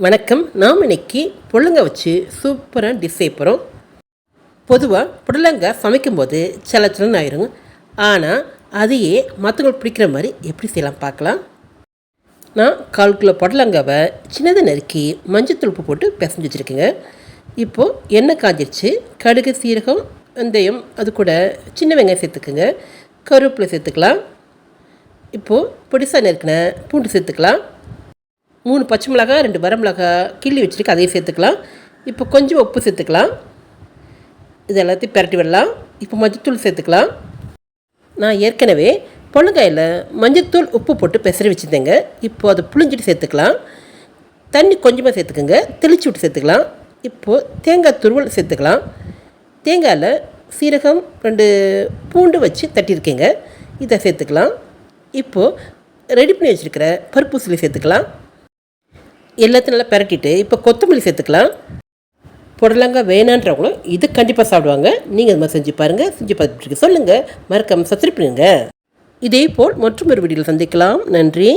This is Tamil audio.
வணக்கம். நாம் இன்னைக்கு புடலங்க வச்சு சூப்பராக டிஷ் செய்ய போகிறோம் பொதுவாக புடலங்காய் சமைக்கும்போது சலச்சலன்னு ஆயிருங்க ஆனால் அதையே மற்றவங்களுக்கு பிடிக்கிற மாதிரி எப்படி செய்யலாம் பார்க்கலாம். நான் கால் கிலோ புடலங்காவை சின்னதாக நறுக்கி மஞ்சள் உப்பு போட்டு பிசைஞ்சு வச்சுருக்கேங்க. இப்போது எண்ணெய் காஞ்சிருச்சு. கடுகு சீரகம் வெந்தயம் அது கூட சின்ன வெங்காயம் சேர்த்துக்குங்க. கருவேப்பிலை சேர்த்துக்கலாம். இப்போது பொடிசாக நறுக்கின பூண்டு சேர்த்துக்கலாம். மூணு பச்சை மிளகாய் ரெண்டு வரமிளகா கிள்ளி வச்சுருக்கு அதையும் சேர்த்துக்கலாம். இப்போ கொஞ்சம் உப்பு சேர்த்துக்கலாம். இது எல்லாத்தையும் பிரட்டி விடலாம். இப்போ மஞ்சத்தூள் சேர்த்துக்கலாம். நான் ஏற்கனவே பொழுங்காயில் மஞ்சத்தூள் உப்பு போட்டு பெசரி வச்சுருந்தேங்க. இப்போது அதை புளிஞ்சிட்டு சேர்த்துக்கலாம். தண்ணி கொஞ்சமாக சேர்த்துக்கோங்க. தெளிச்சு விட்டு சேர்த்துக்கலாம். இப்போது தேங்காய் துருவல் சேர்த்துக்கலாம். தேங்காயில் சீரகம் ரெண்டு பூண்டு வச்சு தட்டியிருக்கேங்க. இதை சேர்த்துக்கலாம். இப்போது ரெடி பண்ணி வச்சுருக்கிற பருப்பு சேர்த்துக்கலாம். எல்லாத்தையும் நல்லா பிரட்டிட்டு இப்போ கொத்தமல்லி சேர்த்துக்கலாம். புடலங்காய் வேணான்றவங்களும் இது கண்டிப்பாக சாப்பிடுவாங்க. நீங்கள் அது மாதிரி செஞ்சு பாருங்கள் செஞ்சு பார்த்துட்டு சொல்லுங்கள் மறக்காமல் சப்ஸ்கிரைப் இதே போல் மற்றும் ஒரு வீடியோவில் சந்திக்கலாம். நன்றி.